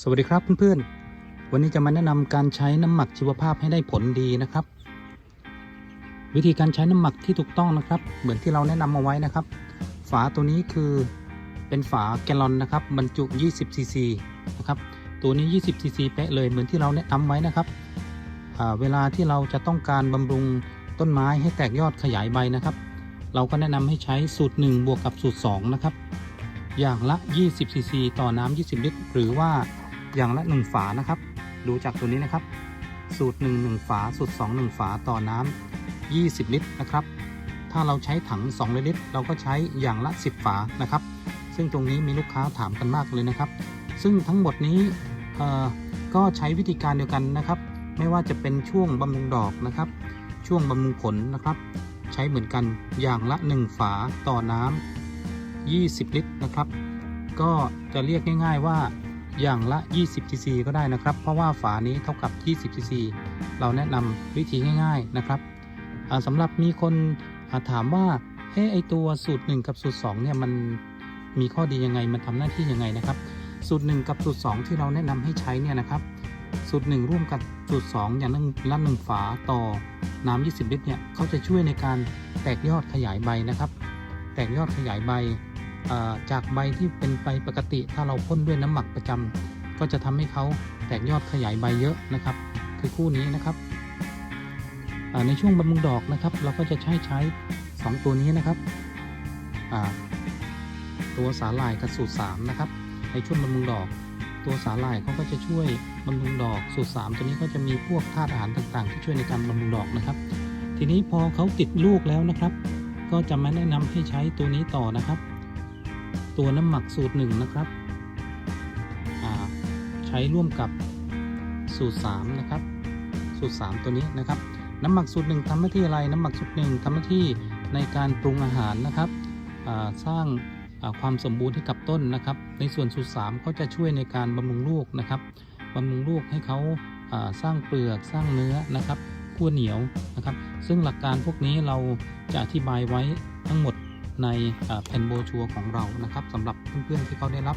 สวัสดีครับเพื่อนๆ วันนี้จะมาแนะนำการใช้น้ำหมักชีวภาพให้ได้ผลดีนะครับ วิธีการใช้น้ำหมักที่ถูกต้องนะครับ เหมือนที่เราแนะนำเอาไว้นะครับ ฝาตัวนี้คือเป็นฝาแกลลอนนะครับ บรรจุ 20 ซีซีนะครับ ตัวนี้ 20 ซีซีเป๊ะเลยเหมือนที่เราแนะนำไว้นะครับ เวลาที่เราจะต้องการบำรุงต้นไม้ให้แตกยอดขยายใบนะครับ เราก็แนะนำให้ใช้สูตร 1 บวกกับสูตร 2 นะครับ อย่างละ 20 ซีซี ต่อน้ำ20 ลิตร หรือว่า อย่างละ 1 ฝานะครับ ดูจากตัวนี้นะครับ สูตร 1 1 ฝา สูตร 2 1 ฝาต่อน้ำ20 ลิตรนะครับ ถ้าเราใช้ถัง2ลิตร เราก็ใช้อย่างละ 10 ฝานะครับ ซึ่งตรงนี้มีลูกค้าถามกันมากเลยนะครับ ซึ่งทั้งหมดนี้เออก็ใช้วิธีการเดียวกันนะครับ ไม่ว่าจะเป็นช่วงบำรุงดอกนะครับ ช่วงบำรุงผลนะครับ ใช้เหมือนกันอย่างละ 1 ฝาต่อน้ำ20 ลิตรนะครับ ก็จะเรียกง่าย ๆว่า อย่างละ 20ซีซีก็ได้นะครับ เพราะว่าฝานี้เท่ากับ 20ซีซีเราแนะนำวิธีง่าย ๆนะครับสำหรับมีคนาถามว่าเฮ้ไอตัวสูตร 1 กับสูตร2เนี่ยมันมีข้อดียังไงมันทำหน้าที่ยังไงนะครับ สูตร 1 กับสูตร 2 ที่เราแนะนำให้ใช้เนี่ยนะครับ สูตร 1 ร่วมกับสูตร 2 อย่างละละหนึ่งฝาต่อน้ำ20 ลิตรเนี่ยเขาจะช่วยในการแตกยอดขยายใบนะครับ แตกยอดขยายใบ จากใบที่เป็นใบปกติ ถ้าเราพ่นด้วยน้ำหมักประจำก็จะทำให้เขาแตกยอดขยายใบเยอะนะครับ คือคู่นี้นะครับในช่วงบำรุงดอกนะครับ เราก็จะใช้ใช้ 2 ตัวนี้นะครับตัวสาหร่ายกับสูตร3นะครับในช่วงบำรุงดอก ตัวสาหร่ายเขาก็จะช่วยบำรุงดอกสูตร3ตัวนี้ก็จะมีพวกธาตุอาหารต่างๆ ที่ช่วยในการบำรุงดอกนะครับ ทีนี้พอเขาติดลูกแล้วนะครับ ก็จะมาแนะนำให้ใช้ตัวนี้ต่อนะครับ ตัวน้ำหมักสูตรหนึ่งนะครับ ใช้ร่วมกับสูตร 3 นะครับ สูตร 3 ตัวนี้นะครับ น้ำหมักสูตรหนึ่งทำหน้าที่อะไร น้ำหมักสูตรหนึ่งทำหน้าที่ในการปรุงอาหารนะครับ สร้างความสมบูรณ์ให้กับต้นนะครับ ในส่วนสูตร 3 ก็จะช่วยในการบำรุงลูกนะครับบำรุงลูกให้เขาอ่าสร้างเปลือกสร้างเนื้อนะครับขั้วเหนียวนะครับ ซึ่งหลักการพวกนี้เราจะอธิบายไว้ทั้งหมด ในแผ่นโบชัวของเรานะครับสำหรับเพื่อนๆที่เขาได้รับ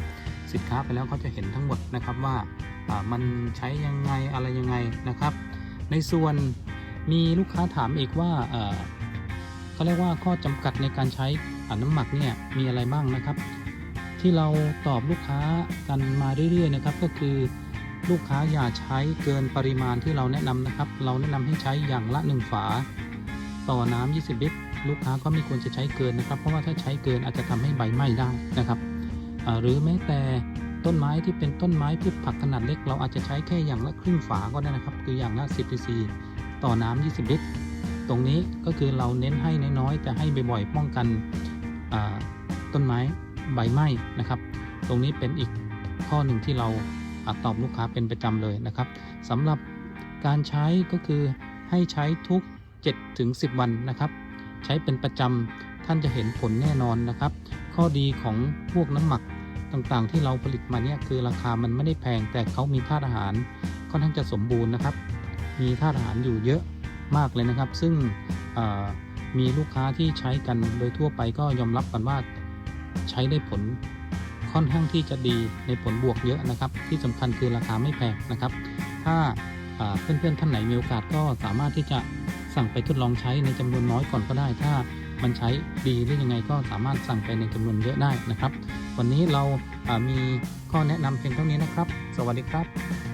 สินค้าไปแล้วเขาจะเห็นทั้งหมดนะครับว่ามันใช้ยังไงอะไรยังไงนะครับ ในส่วนมีลูกค้าถามอีกว่าเขาเรียกว่าข้อจำกัดในการใช้น้ำหมักเนี่ยมีอะไรบ้างนะครับ ที่เราตอบลูกค้ากันมาเรื่อยๆนะครับก็คือลูกค้าอย่าใช้เกินปริมาณที่เราแนะนำนะครับ เราแนะนำให้ใช้อย่างละ 1 ฝา ต่อน้ำ 20 ลิตร ลูกค้าก็ไม่ควรจะใช้เกินนะครับ เพราะว่าถ้าใช้เกินอาจจะทำให้ใบไหม้ได้นะครับหรือแม้แต่ต้นไม้ที่เป็นต้นไม้พืชผักขนาดเล็ก เราอาจจะใช้แค่อย่างละครึ่งฝาก็ได้นะครับ คืออย่างละ 10ซีซีต่อน้ำ20 ลิตร ตรงนี้ก็คือเราเน้นให้น้อยๆแต่ให้บ่อยๆป้องกันต้นไม้ใบไหม้นะครับ ตรงนี้เป็นอีกข้อหนึ่งที่เราอตอบลูกค้าเป็นประจำเลยนะครับสำหรับการใช้ก็คือให้ใช้ทุก7ถึง10 วันนะครับ ช้เป็นประจำท่านจะเห็นผลแน่นอนนะครับ ข้อดีของพวกน้ำหมักต่างๆ ที่เราผลิตมาเนี่ยคือราคามันไม่ได้แพงแต่เขามีธาตุอาหารค่อนข้างจะสมบูรณ์นะครับ มีธาตุอาหารอยู่เยอะมากเลยนะครับ ซึ่งมีลูกค้าที่ใช้กันโดยทั่วไปก็ยอมรับกันว่าใช้ได้ผลค่อนข้างที่จะดีในผลบวกเยอะนะครับ ที่สำคัญคือราคาไม่แพงนะครับ ถ้าเพื่อนๆท่านไหนมีโอกาสก็สามารถที่จะ สั่งไปทดลองใช้ในจำนวนน้อยก่อนก็ได้ ถ้ามันใช้ดีหรือยังไงก็สามารถสั่งไปในจำนวนเยอะได้นะครับ วันนี้เราอ่ามีข้อแนะนำเพียงเท่านี้นะครับ สวัสดีครับ